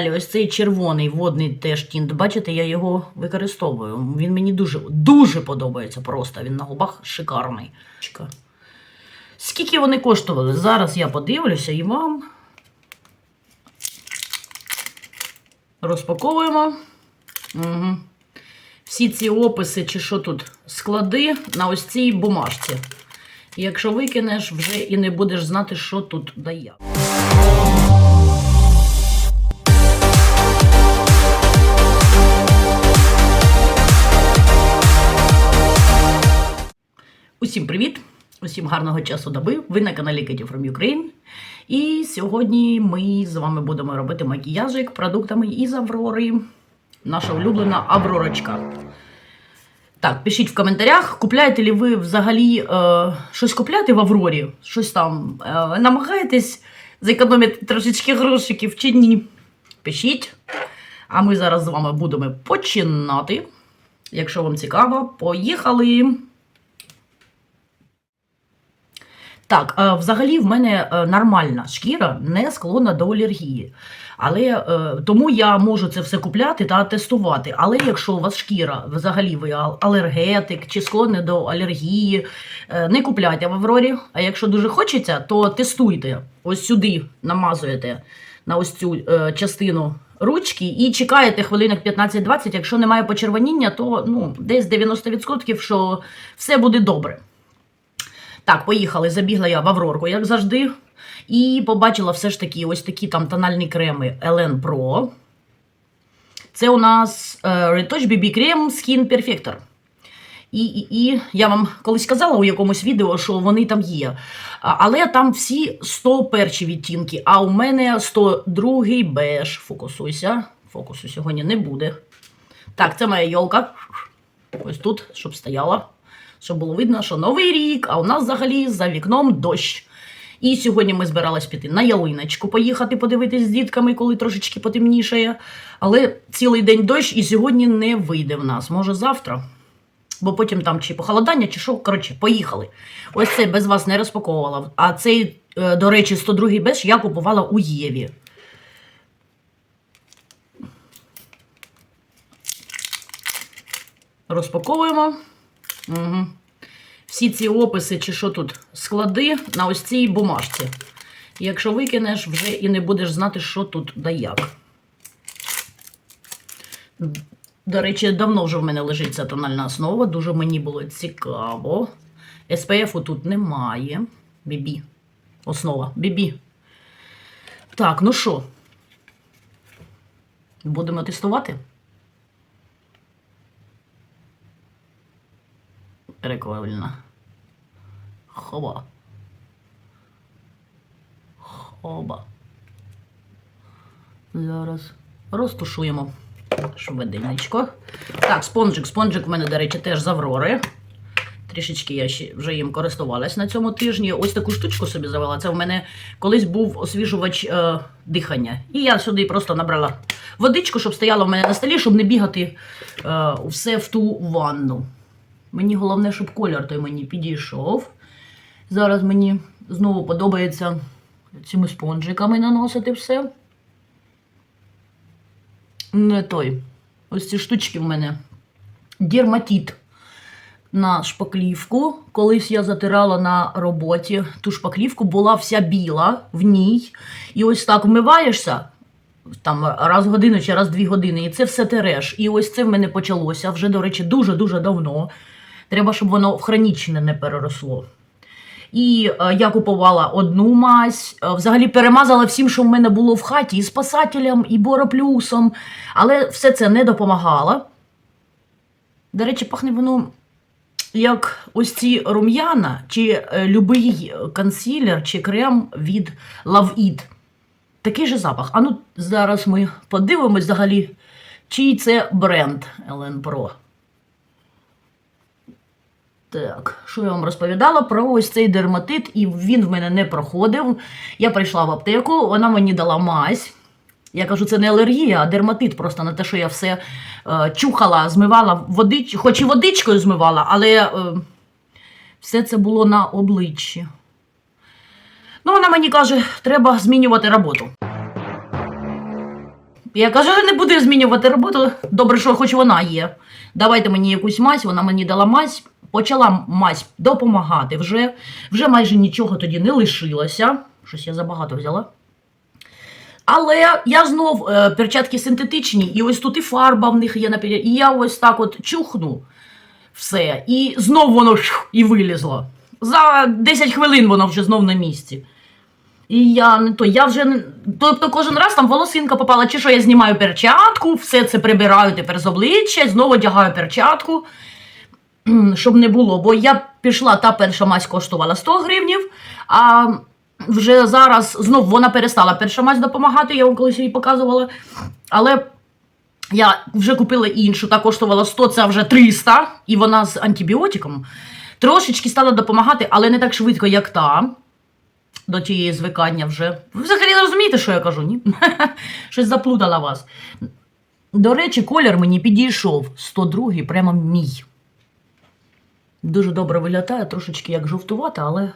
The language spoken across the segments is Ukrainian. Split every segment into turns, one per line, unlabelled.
Далі, ось цей червоний водний теж тінт. Бачите, я його використовую. Він мені дуже, дуже подобається просто. Він на губах шикарний. Скільки вони коштували? Зараз я подивлюся і вам. Розпаковуємо. Угу. Всі ці описи, чи що тут, склади на ось цій бумажці. Якщо викинеш, вже і не будеш знати, що тут дає. Усім привіт! Усім гарного часу доби. Ви на каналі Katie from Ukraine. І сьогодні ми з вами будемо робити макіяжик продуктами із Аврори. Наша улюблена Авророчка. Так, пишіть в коментарях, купляєте ли ви взагалі е, щось купляти в Аврорі? Щось там е, намагаєтесь зекономити трошечки грошиків чи ні? Пишіть. А ми зараз з вами будемо починати. Якщо вам цікаво, поїхали! Так, е, взагалі в мене е, нормальна шкіра, не склонна до алергії. Але е, тому я можу це все купляти та тестувати. Але якщо у вас шкіра, взагалі ви алергетик чи склонний до алергії, не купляйте в Аврорі. А якщо дуже хочеться, то тестуйте. Ось сюди намазуєте на ось цю частину ручки і чекаєте хвилинок 15-20. Якщо немає почервоніння, то ну, десь 90% що все буде добре. Так, поїхали. Забігла я в Аврорку, як завжди. І побачила все ж таки ось такі там тональні креми Elen Pro. Це у нас е, Retouch BB Cream Skin Perfector. І, і, і я вам колись казала у якомусь відео, що вони там є. Але там всі 100 перші відтінки, а у мене 102 беж. Фокусуйся. Фокусу сьогодні не буде. Так, це моя йолка. Ось тут, щоб стояла. Щоб було видно, що новий рік, а у нас взагалі за вікном дощ. І сьогодні ми збирались піти на ялиночку, поїхати подивитись з дітками, коли трошечки потемнішає. Але цілий день дощ і сьогодні не вийде в нас. Може завтра. Бо потім там чи похолодання, чи що. Коротше, поїхали. Ось це без вас не розпаковувала. А цей, е, до речі, 102-й беж я купувала у Єві. Розпаковуємо. Угу. Всі ці описи, чи що тут, склади на ось цій бумажці. Якщо викинеш, вже і не будеш знати, що тут да як. До речі, давно вже в мене лежить ця тональна основа. Дуже мені було цікаво. SPF тут немає. Бібі. Основа. Бібі. Так, ну що? Будемо тестувати? Прикольно. Хоба. Хоба. Зараз розтушуємо швиденечко. Так, спонжик. Спонжик у мене, до речі, теж з Аврори. Трішечки я ще вже їм користувалась на цьому тижні. Ось таку штучку собі завела. Це в мене колись був освіжувач е, дихання. І я сюди просто набрала водичку, щоб стояла в мене на столі, щоб не бігати е, все в ту ванну. Мені головне, щоб колір той мені підійшов. Зараз мені знову подобається цими спонжиками наносити все. Не той. Ось ці штучки в мене. Дерматит на шпаклівку. Колись я затирала на роботі ту шпаклівку, була вся біла в ній. І ось так вмиваєшся там раз в годину чи раз в дві години, і це все тереш. І ось це в мене почалося вже, до речі, дуже-дуже давно. Треба, щоб воно в хронічне не переросло. І е, я купувала одну мазь, е, взагалі перемазала всім, що в мене було в хаті, і спасателям, і бороплюсом, але все це не допомагало. До речі, пахне воно як ось ці рум'яна, чи е, любий консилер, чи крем від Love It. Такий же запах. А ну зараз ми подивимось взагалі, чий це бренд Ellen Pro. Так, що я вам розповідала про ось цей дерматит, і він в мене не проходив. Я прийшла в аптеку, вона мені дала мазь. Я кажу, це не алергія, а дерматит просто на те, що я все е, чухала, змивала водич, хоч і водичкою змивала, але е, все це було на обличчі. Ну, вона мені каже, треба змінювати роботу. Я кажу, не буду змінювати роботу. Добре, що хоч вона є. Давайте мені якусь мазь, вона мені дала мазь. Почала мазь допомагати. Вже, вже майже нічого тоді не лишилося. Щось я забагато взяла. Але я знов е, перчатки синтетичні, і ось тут і фарба в них є на І я ось так от чухну все, і знов воно шух, і вилізло. За 10 хвилин воно вже знов на місці. І я не то, я вже не. Тобто кожен раз там волосинка попала, чи що я знімаю перчатку, все це прибираю тепер з обличчя, знову одягаю перчатку, щоб не було. Бо я пішла, та перша мазь коштувала 100 гривнів, а вже зараз знов вона перестала перша мазь допомагати, я вам колись її показувала. Але я вже купила іншу, та коштувала 100, це вже 300, і вона з антибіотиком. Трошечки стала допомагати, але не так швидко, як та. До тієї звикання вже. Ви взагалі не розумієте, що я кажу, ні? Щось заплутала вас. До речі, колір мені підійшов 102 прямо мій. Дуже добре виглядає, трошечки як жовтувата, але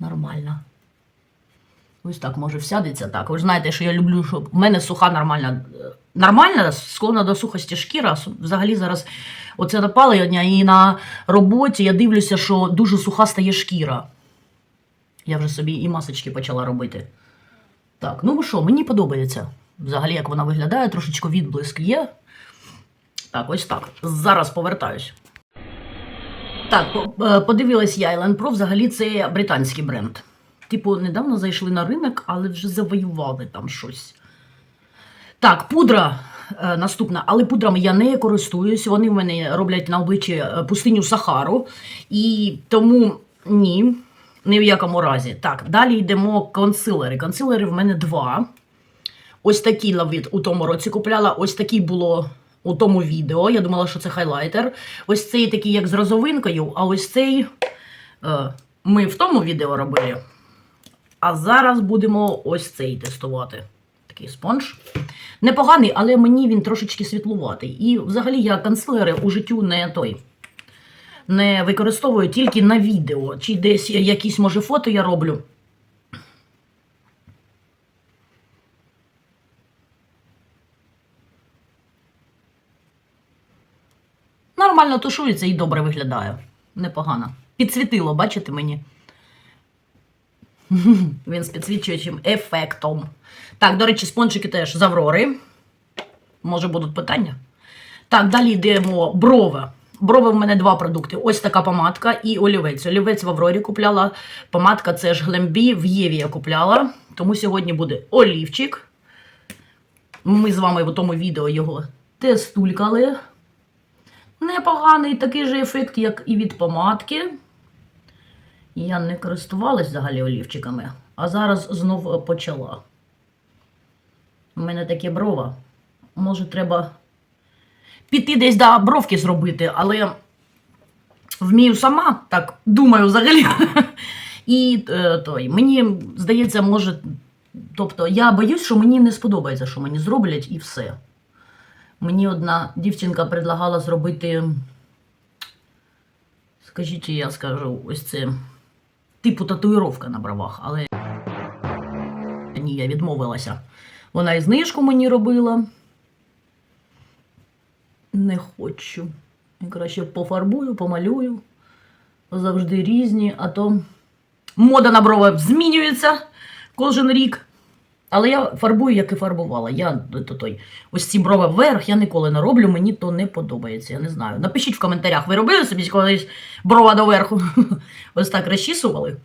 нормально. Ось так, може, всядеться так. Ви ж знаєте, що я люблю, щоб в мене суха нормальна. е, Нормальна, склонна до сухості шкіра. Взагалі зараз оце напалення і на роботі я дивлюся, що дуже суха стає шкіра. Я вже собі і масочки почала робити. Так, ну що, мені подобається. Взагалі, як вона виглядає, трошечки відблиск є. Так, ось так. Зараз повертаюсь. Так, е, подивилась я Pro, взагалі це британський бренд. Типу, недавно зайшли на ринок, але вже завоювали там щось. Так, пудра е, наступна, але пудрами я не користуюсь. Вони в мене роблять на обличчі е, пустиню Сахару. І тому ні, ні в якому разі. Так, далі йдемо консилери. Консилери в мене два. Ось такий лавіт у тому році купляла, ось такий було у тому відео. Я думала, що це хайлайтер. Ось цей такий, як з розовинкою, а ось цей е, ми в тому відео робили. А зараз будемо ось цей тестувати. Такий спонж. Непоганий, але мені він трошечки світлуватий. І взагалі я консилери у життю не той. Не використовую тільки на відео. Чи десь якісь, може, фото я роблю. Нормально тушується і добре виглядає. Непогано. Підсвітило, бачите мені? Він з підсвічуючим ефектом. Так, до речі, спончики теж з Аврори. Може будуть питання. Так, далі йдемо брови. Брови в мене два продукти. Ось така помадка і олівець. Олівець в Аврорі купляла. Помадка це ж Глембі, в Єві я купляла. Тому сьогодні буде олівчик. Ми з вами в тому відео його тестулькали. Непоганий такий же ефект, як і від помадки. Я не користувалась взагалі олівчиками, а зараз знов почала. У мене таке брова. Може, треба піти десь да, бровки зробити, але вмію сама, так думаю взагалі. І е, той, мені здається, може. Тобто, я боюсь, що мені не сподобається, що мені зроблять, і все. Мені одна дівчинка предлагала зробити. Скажіть, я скажу, ось це типу татуїровка на бровах, але ні, я відмовилася. Вона і знижку мені робила. Не хочу. Я краще пофарбую, помалюю. Завжди різні, а то мода на брови змінюється кожен рік. Але я фарбую, як і фарбувала. Я то, той, ось ці брови вверх я ніколи не роблю, мені то не подобається. Я не знаю. Напишіть в коментарях, ви робили собі колись брова доверху? Ось так розчісували.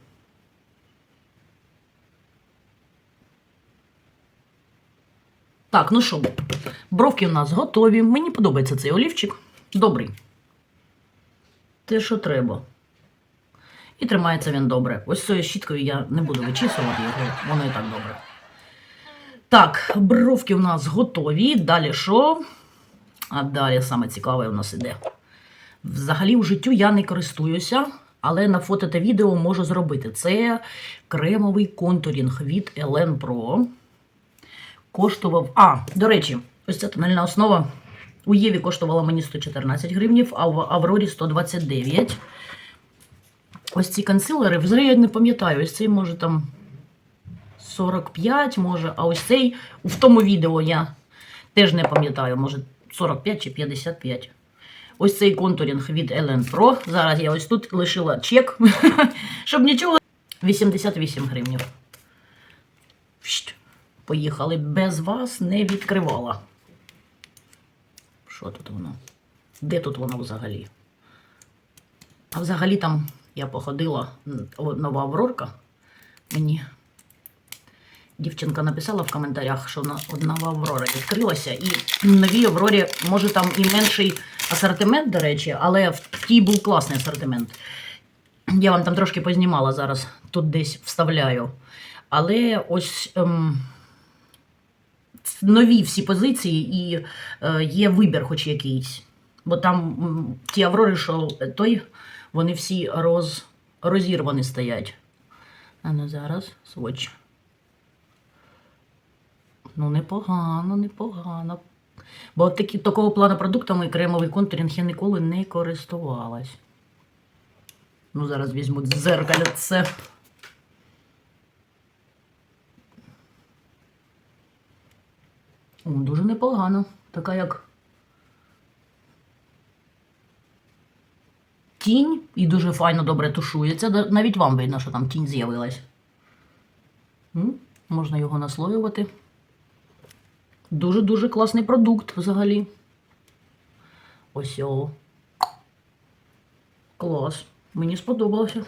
Так, ну що, бровки в нас готові. Мені подобається цей олівчик. Добрий. Те, що треба. І тримається він добре. Ось цією щіткою я не буду вичісувати його, воно і так добре. Так, бровки у нас готові. Далі що? А далі саме цікаве у нас іде. Взагалі, в життю я не користуюся, але на фото та відео можу зробити. Це кремовий контурінг від Elen Pro. Коштував. А, до речі, ось ця тональна основа. У Єві коштувала мені 114 гривнів, а в Аврорі 129. Ось ці консилери, взагалі я не пам'ятаю, ось цей може там 45, може, а ось цей в тому відео я теж не пам'ятаю, може 45 чи 55. Ось цей контурінг від Ellen Pro. Зараз я ось тут лишила чек, щоб нічого. 88 гривнів. Поїхали. Без вас не відкривала. Що тут воно? Де тут воно взагалі? А взагалі там я походила нова Аврорка. Мені дівчинка написала в коментарях, що на- от нова Аврора відкрилася. І в новій Аврорі, може, там і менший асортимент, до речі, але в тій був класний асортимент. Я вам там трошки познімала зараз, тут десь вставляю. Але ось ем, нові всі позиції і е, є вибір, хоч якийсь. Бо там ті Аврори, що той, вони всі роз, розірвані стоять. А ну зараз сводч. Ну, непогано, непогано. Бо такі, такого плану продуктами кремовий контурінг я ніколи не користувалась. Ну, зараз візьму дзеркальце. О, дуже непогано. Така як тінь і дуже файно добре тушується. Навіть вам видно, що там тінь з'явилась. Можна його наслоювати. Дуже-дуже класний продукт взагалі. Ось о. Клас. Мені сподобалося.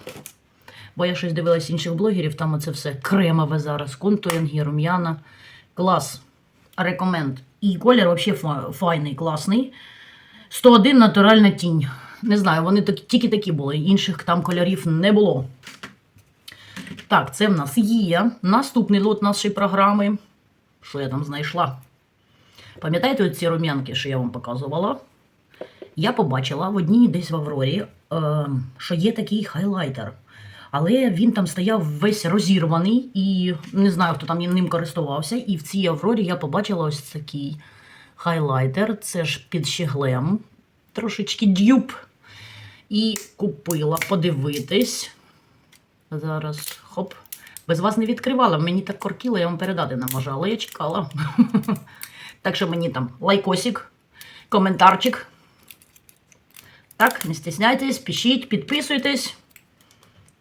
Бо я щось дивилась інших блогерів, там оце все кремове зараз, контуринги, рум'яна. Клас. Рекоменд. І колір взагалі файний, класний. 101 натуральна тінь. Не знаю, вони тільки такі були, інших там кольорів не було. Так, це в нас є. Наступний лот нашої програми. Що я там знайшла? Пам'ятаєте ці рум'янки, що я вам показувала? Я побачила в одній десь в Аврорі, е, що є такий хайлайтер. Але він там стояв весь розірваний, і не знаю, хто там ним користувався. І в цій Аврорі я побачила ось такий хайлайтер. Це ж під щеглем, трошечки дюб. І купила подивитись. Зараз хоп. Без вас не відкривала. Мені так кортіло, я вам передати не можу, але я чекала. Так що мені там лайкосик, коментарчик. Так, не стісняйтесь, пишіть, підписуйтесь.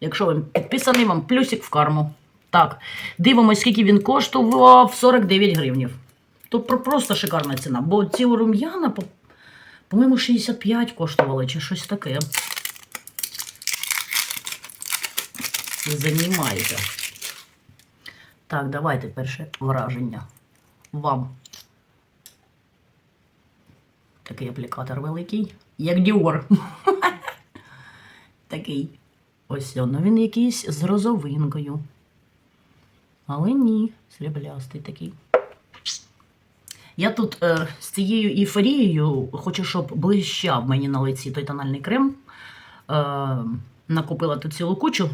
Якщо ви підписаний, вам плюсик в карму. Так, дивимось, скільки він коштував 49 гривнів. Тут просто шикарна ціна. Бо ці рум'яна, по- по-моєму, 65 коштували чи щось таке. Занімайте. Так, давайте перше враження. Вам. Такий аплікатор великий, як Dior. Такий. Ось воно він якийсь з розовинкою. Але ні, сріблястий такий. Я тут е, з цією ейфорією хочу, щоб блищав мені на лиці той тональний крем. Е, накупила тут цілу кучу.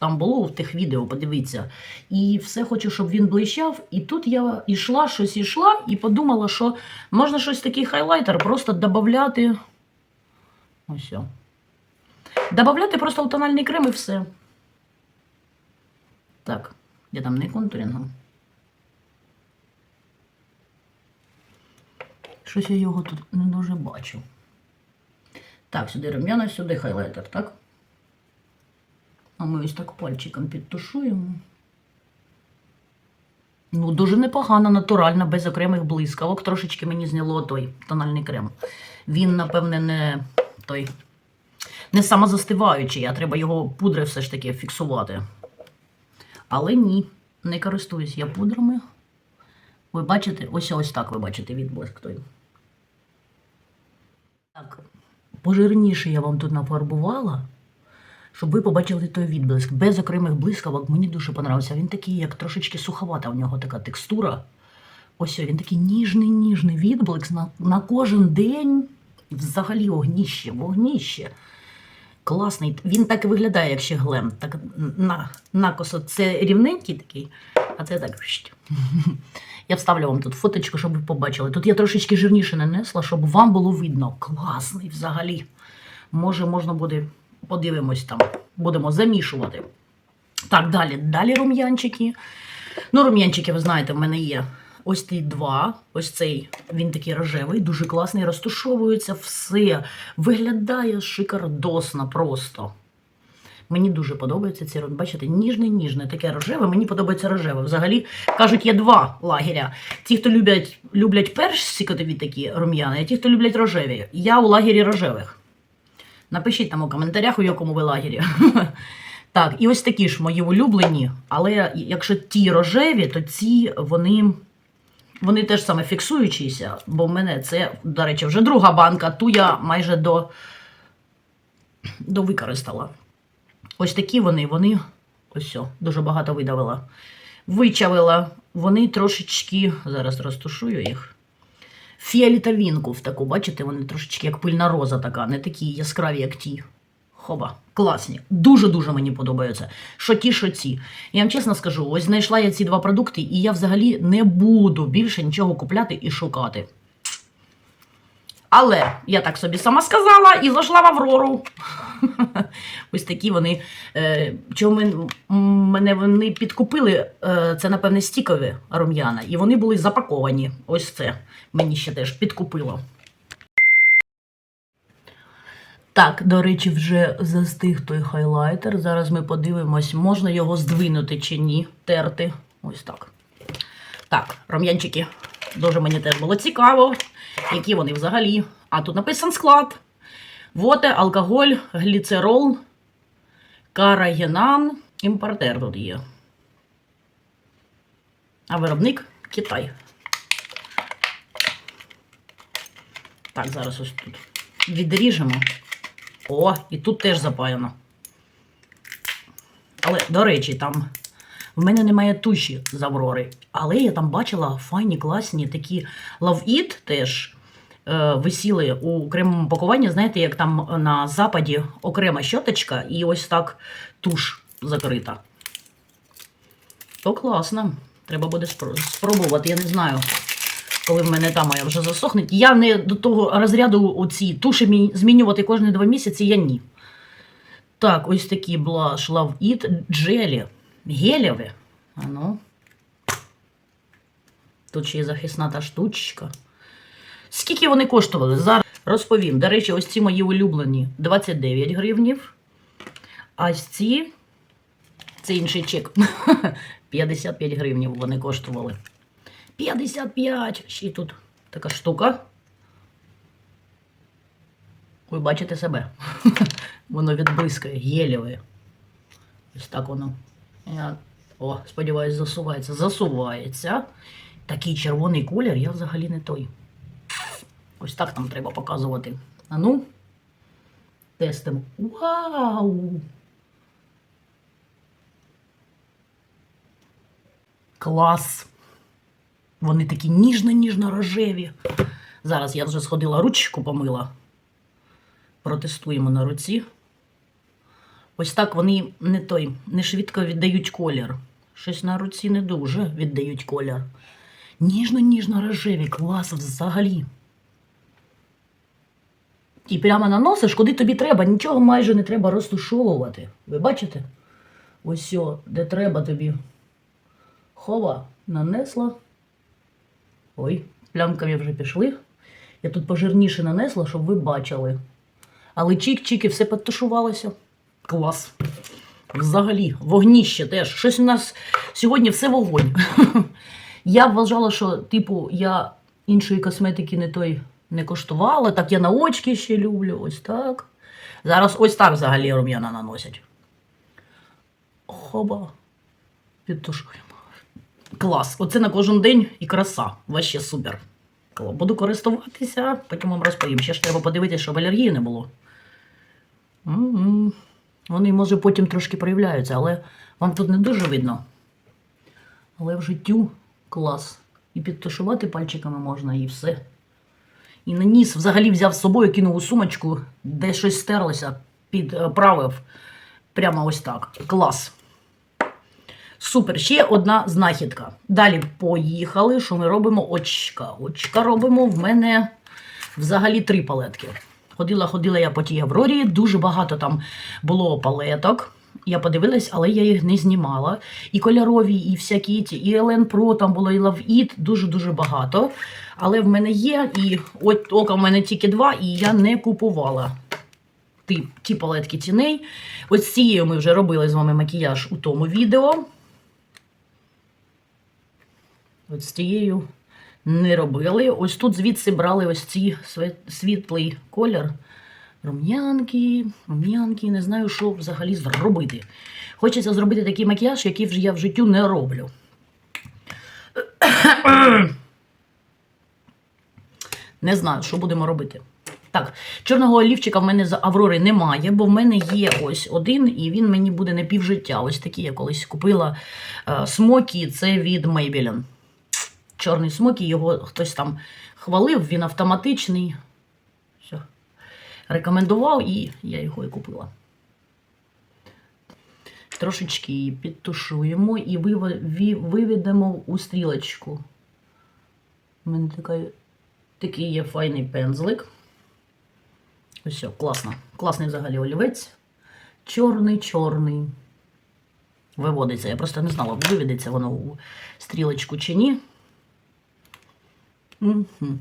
Там було в тих відео, подивіться. І все хочу, щоб він блищав. І тут я йшла, щось йшла, і подумала, що можна щось такий хайлайтер просто додати. Ось. Добавляти просто в тональний крем і все. Так, я там не контурінгом. Щось я його тут не дуже бачу. Так, сюди рум'яна, сюди хайлайтер, так? А ми ось так пальчиком підтушуємо. Ну, дуже непогано, натурально, без окремих блискавок. Трошечки мені зняло той тональний крем. Він, напевне, не той не самозастиваючий, а треба його пудри все ж таки фіксувати. Але ні, не користуюсь я пудрами. Ви бачите, ось ось так ви бачите відблиск той. Так, пожирніше я вам тут нафарбувала, щоб ви побачили той відблиск. Без окремих блискавок мені дуже понравився. Він такий, як трошечки суховата, в нього така текстура. Ось він такий ніжний, ніжний відблиск на, на кожен день. Взагалі огніще, вогніще. Класний. Він так і виглядає, як ще глем. Так на, накосо. Це рівненький такий, а це так. Я вставлю вам тут фоточку, щоб ви побачили. Тут я трошечки жирніше нанесла, щоб вам було видно. Класний взагалі. Може, можна буде, подивимось там, будемо замішувати. Так, далі. Далі рум'янчики. Ну, рум'янчики, ви знаєте, в мене є. Ось ті два. Ось цей, він такий рожевий, дуже класний, розтушовується все. Виглядає шикардосно просто. Мені дуже подобається ці Бачите, ніжне, ніжне, таке рожеве. Мені подобається рожеве. Взагалі, кажуть, є два лагеря. Ті, хто люблять, люблять персикові такі рум'яни, а ті, хто люблять рожеві. Я у лагері рожевих. Напишіть там у коментарях, у якому ви лагері. Так, і ось такі ж мої улюблені, але якщо ті рожеві, то ці вони, вони теж саме фіксуючіся, бо в мене це, до речі, вже друга банка, ту я майже до, до використала. Ось такі вони, вони ось все, дуже багато видавила. Вичавила, вони трошечки, зараз розтушую їх. Фіолетовінку в таку, бачите, вони трошечки як пильна роза така, не такі яскраві, як ті. Хоба, класні. Дуже-дуже мені подобаються. Що ті, що ці. Я вам чесно скажу, ось знайшла я ці два продукти, і я взагалі не буду більше нічого купляти і шукати. Але я так собі сама сказала і зайшла в Аврору. Ось такі вони. Е, чого мене вони підкупили, е, це, напевне, стікові рум'яна, і вони були запаковані. Ось це мені ще теж підкупило. Так, до речі, вже застиг той хайлайтер. Зараз ми подивимось, можна його здвинути чи ні, терти. Ось так. Так, рум'янчики. Дуже мені теж було цікаво, які вони взагалі. А тут написан склад. Воте, алкоголь, гліцерол, карагенан, імпортер тут є. А виробник Китай. Так, зараз ось тут відріжемо. О, і тут теж запаяно. Але, до речі, там в мене немає туші з Аврори, але я там бачила файні, класні такі It теж висіли у окремому пакуванні. Знаєте, як там на западі окрема щоточка і ось так туш закрита. То класно. Треба буде спробувати, я не знаю. Коли в мене та моя вже засохне. Я не до того розряду оці туші змінювати кожні два місяці, я ні. Так, ось такі блаш Love It джелі. Гелєві. А ну. Тут ще є захисна та штучка. Скільки вони коштували? Зараз розповім. До речі, ось ці мої улюблені 29 гривнів. А ці, це інший чек. 55 гривнів вони коштували. 55. Ще тут така штука. Ви бачите себе. воно відблискає, гелєве. Ось так воно. Я... О, сподіваюсь, засувається. Засувається. Такий червоний колір, я взагалі не той. Ось так нам треба показувати. А ну, тестимо. Вау! Клас! Вони такі ніжно-ніжно рожеві. Зараз я вже сходила ручку помила. Протестуємо на руці. Ось так вони не той, не швидко віддають колір. Щось на руці не дуже віддають колір. Ніжно-ніжно рожеві, клас взагалі. І прямо наносиш, куди тобі треба, нічого майже не треба розтушовувати. Ви бачите? Ось о, де треба тобі. Хова нанесла. Ой, плямками вже пішли. Я тут пожирніше нанесла, щоб ви бачили. Але чик-чик і все підтушувалося. Клас. Взагалі, вогніще теж. Щось у нас сьогодні все вогонь. Я вважала, що, типу, я іншої косметики не той не коштувала. Так я на очки ще люблю. Ось так. Зараз ось так взагалі рум'яна наносять. Хоба. Підтушуємо. Клас. Оце на кожен день і краса. Вообще супер. Буду користуватися, потім вам розповім. Ще ж треба подивитися, щоб алергії не було. М-м. Вони, може, потім трошки проявляються, але вам тут не дуже видно. Але в життю клас. І підтушувати пальчиками можна, і все. І на ніс взагалі взяв з собою, кинув у сумочку, де щось стерлося, підправив. Прямо ось так. Клас. Супер, ще одна знахідка. Далі поїхали. Що ми робимо? Очка. Очка робимо в мене взагалі три палетки. Ходила, ходила я по тій Аврорі, дуже багато там було палеток. Я подивилась, але я їх не знімала. І кольорові, і всякі і Елен Про там було, і Love It, дуже-дуже багато. Але в мене є, і от ока в мене тільки два, і я не купувала ті, ті палетки тіней. Ось цією ми вже робили з вами макіяж у тому відео. Ось з цією не робили. Ось тут звідси брали ось све- світлий колір. Рум'янки, рум'янки, не знаю, що взагалі зробити. Хочеться зробити такий макіяж, який вже я в життю не роблю. Не знаю, що будемо робити. Так, чорного олівчика в мене з Аврори немає, бо в мене є ось один, і він мені буде не півжиття. Ось такий я колись купила е, смокі, це від Maybelline. Чорний смокі, його хтось там хвалив, він автоматичний. Рекомендував, і я його і купила. Трошечки її підтушуємо і виведемо у стрілочку. У мене така, такий є файний пензлик. Ось класно. Класний взагалі олівець. Чорний, чорний. Виводиться. Я просто не знала, виведеться воно у стрілочку чи ні. Мгм.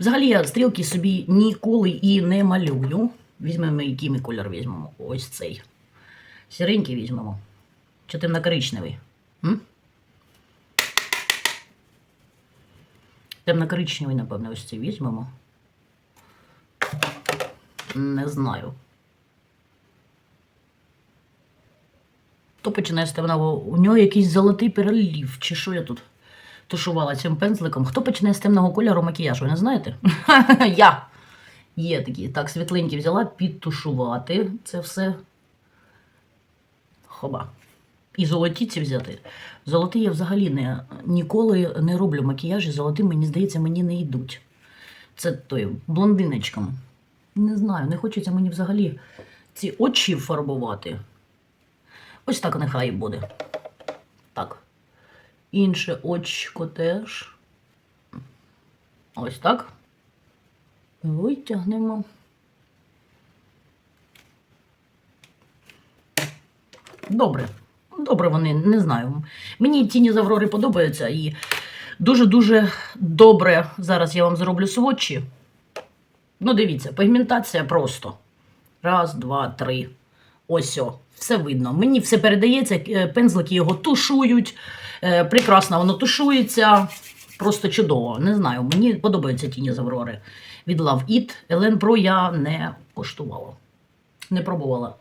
Взагалі я стрілки собі ніколи і не малюю. Візьмемо, який ми кольор візьмемо. Ось цей. Сіренький візьмемо. Чи темно-коричневий? Темно-коричневий, напевно, ось цей візьмемо. Не знаю. То починає з. У нього якийсь золотий перелів. Чи що я тут тушувала цим пензликом? Хто починає з темного кольору макіяж? Ви не знаєте? Я. Є такі. Так, світленькі взяла підтушувати це все. Хоба. І золоті ці взяти. Золоті я взагалі не, ніколи не роблю макіяжі. Золоті, мені здається, мені не йдуть. Це той блондиночкам. Не знаю, не хочеться мені взагалі ці очі фарбувати. Ось так нехай буде. Так. Інше очко теж. Ось так. Витягнемо. Добре. Добре, вони не знаю. Мені тіні з Аврори подобаються і дуже-дуже добре зараз я вам зроблю сводчі. Ну, дивіться, пігментація просто. Раз, два, три. Ось о, все видно. Мені все передається, е, пензлики його тушують. Е, Прекрасно воно тушується. Просто чудово. Не знаю, мені подобаються тіні з Аврори. Від Love It. Елен Pro я не коштувала. Не пробувала.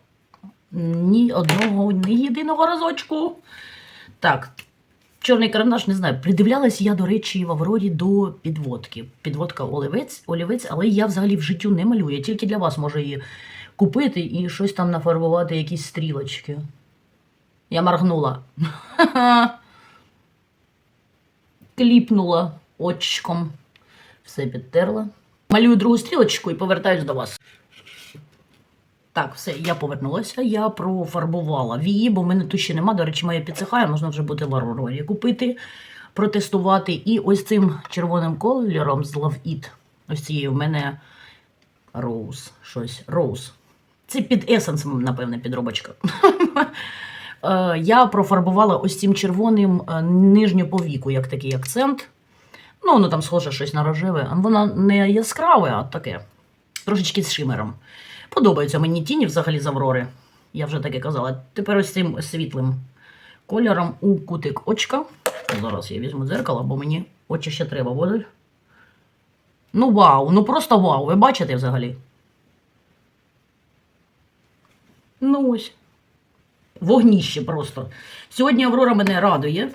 Ні одного, ні єдиного разочку. Так, чорний карандаш, не знаю. Придивлялась я, до речі, в Аврорі до підводки. Підводка олівець, олівець, але я взагалі в життю не малюю. Я тільки для вас можу її купити і щось там нафарбувати, якісь стрілочки. Я моргнула. Кліпнула очком. Все підтерла. Малюю другу стрілочку і повертаюсь до вас. Так, все, я повернулася, я профарбувала вії, бо в мене туші нема. До речі, моя підсихає, можна вже буде в купити, протестувати. І ось цим червоним кольором з Love It. Ось цією в мене Rose. Щось. Rose. Це під есенсом, напевне, підробочка. Е, Я профарбувала ось цим червоним е, нижню повіку, як такий акцент. Ну, воно там схоже щось на рожеве. Воно не яскраве, а таке. Трошечки з шимером. Подобаються мені тіні взагалі з Аврори. Я вже таке казала. Тепер ось цим світлим кольором у кутик очка. Зараз я візьму дзеркало, бо мені очі ще треба буде. Ну вау, ну просто вау. Ви бачите взагалі? Ну ось. Вогніще просто. Сьогодні Аврора мене радує.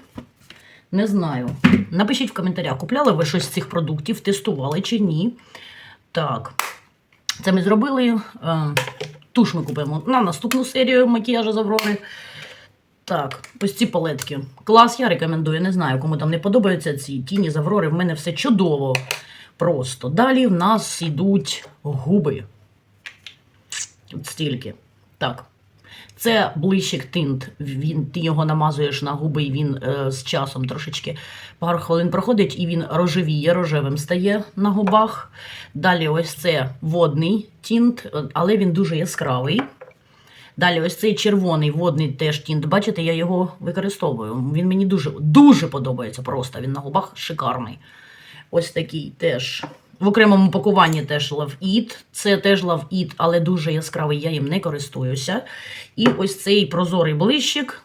Не знаю. Напишіть в коментарях, купляли ви щось з цих продуктів, тестували чи ні. Так. Це ми зробили. Е, Туш ми купимо на наступну серію макіяжу з Аврори. Так, ось ці палетки. Клас, я рекомендую. Не знаю, кому там не подобаються ці тіні з Аврори. В мене все чудово. Просто. Далі в нас йдуть губи. От стільки. Так. Це блищик тинт. Він, ти його намазуєш на губи, і він е, з часом трошечки пару хвилин проходить, і він рожевіє, рожевим стає на губах. Далі ось це водний тінт, е, але він дуже яскравий. Далі, ось цей червоний водний теж тінт. Бачите, я його використовую. Він мені дуже, дуже подобається просто. Він на губах шикарний. Ось такий теж. В окремому пакуванні теж Love It. Це теж Love It, але дуже яскравий, я їм не користуюся. І ось цей прозорий блищик.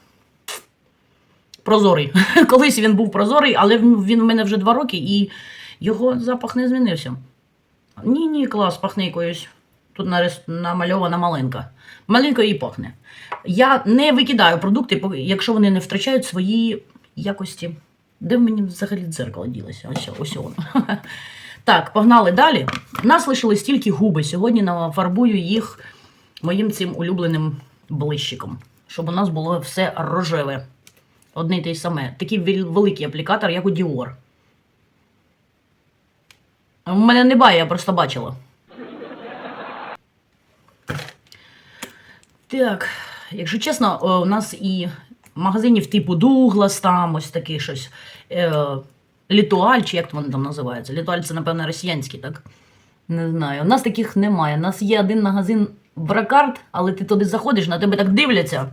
Прозорий. Колись він був прозорий, але він в мене вже два роки і його запах не змінився. Ні, ні, клас, пахне якоюсь. Тут намальована маленька. Маленько їй пахне. Я не викидаю продукти, якщо вони не втрачають свої якості. Де в мені взагалі дзеркало ділося? Ось, ось воно. Так, погнали далі. У нас лишились тільки губи. Сьогодні нафарбую їх моїм цим улюбленим блищиком, щоб у нас було все рожеве. Одне й те й саме. Такий великий аплікатор, як у Dior. У мене не бає, я просто бачила. Так, якщо чесно, у нас і магазинів типу Дуглас, там ось таке щось. Літуаль, чи як вони там називаються? Літуаль це, напевно, росіянський, так? Не знаю. У нас таких немає. У нас є один магазин Бракарт, але ти туди заходиш, на тебе так дивляться.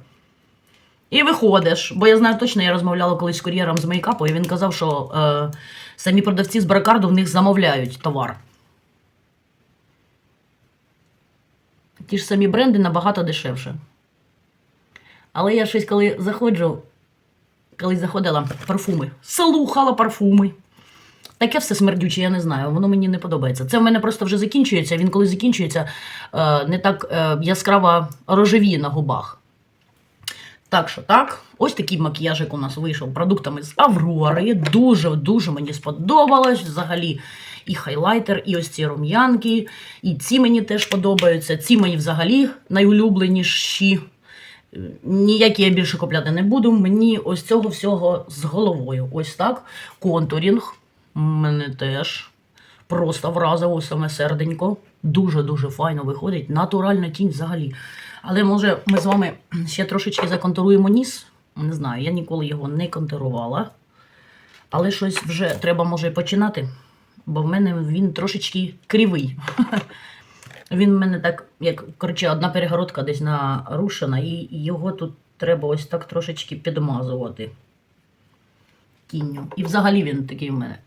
І виходиш. Бо я знаю точно, я розмовляла колись з кур'єром з мейкапу, і він казав, що е, самі продавці з Бракарду в них замовляють товар. Ті ж самі бренди набагато дешевше. Але я щось, коли заходжу, коли заходила парфуми, слухала парфуми. Таке все смердюче, я не знаю, воно мені не подобається. Це в мене просто вже закінчується. Він коли закінчується, е, не так е, яскраво рожевіє на губах. Так що так, ось такий макіяжик у нас вийшов продуктами з Аврори. Дуже-дуже мені сподобалось. Взагалі і хайлайтер, і ось ці рум'янки, і ці мені теж подобаються. Ці мені взагалі найулюбленіші. Ніякі я більше купляти не буду. Мені ось цього всього з головою. Ось так. Контурінг. Мене теж просто вразило саме серденько. Дуже-дуже файно виходить. Натуральна тінь взагалі. Але може ми з вами ще трошечки законтуруємо ніс. Не знаю, я ніколи його не контурувала. Але щось вже треба може починати, бо в мене він трошечки кривий. Він в мене так, як коротше, одна перегородка десь нарушена, і його тут треба ось так трошечки підмазувати тінню. І взагалі він такий в мене.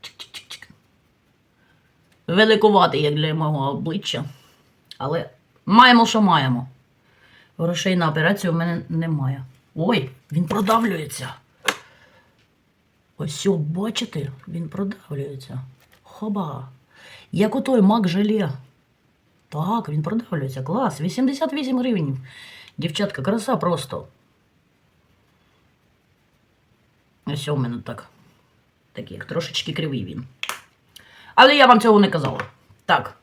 Великуватий, як для мого обличчя. Але маємо, що маємо. Грошей на операцію в мене немає. Ой, він продавлюється. Ось, бачите, він продавлюється. Хоба. Як у той мак желе. Так, він продавлюється. Клас. 88 гривень. Дівчатка, краса просто. Ось у мене так. Такий, трошечки кривий він. Але я вам цього не казала. Так.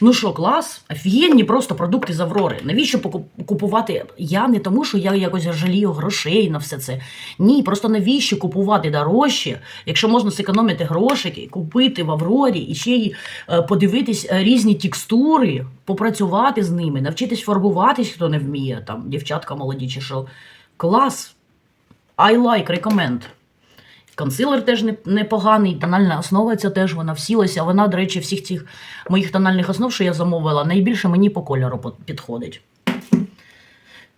Ну що, клас, офігенні просто продукти з Аврори. Навіщо купувати? Я не тому, що я якось жалію грошей на все це. Ні, просто навіщо купувати дорожче, якщо можна зекономити грошики, купити в Аврорі і ще й е, подивитись е, різні текстури, попрацювати з ними, навчитись фарбуватись, хто не вміє, там, дівчатка молоді чи що. Клас. I like, recommend. Консилер теж непоганий, тональна основа ця теж вона всілася. Вона, до речі, всіх цих моїх тональних основ, що я замовила, найбільше мені по кольору підходить.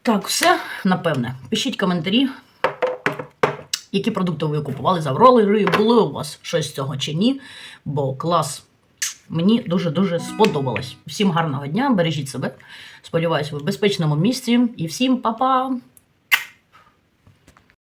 Так, все, напевне. Пишіть коментарі, які продукти ви купували з Аврори, було у вас щось з цього чи ні. Бо клас. Мені дуже-дуже сподобалось. Всім гарного дня, бережіть себе. Сподіваюся, ви в безпечному місці. І всім па-па!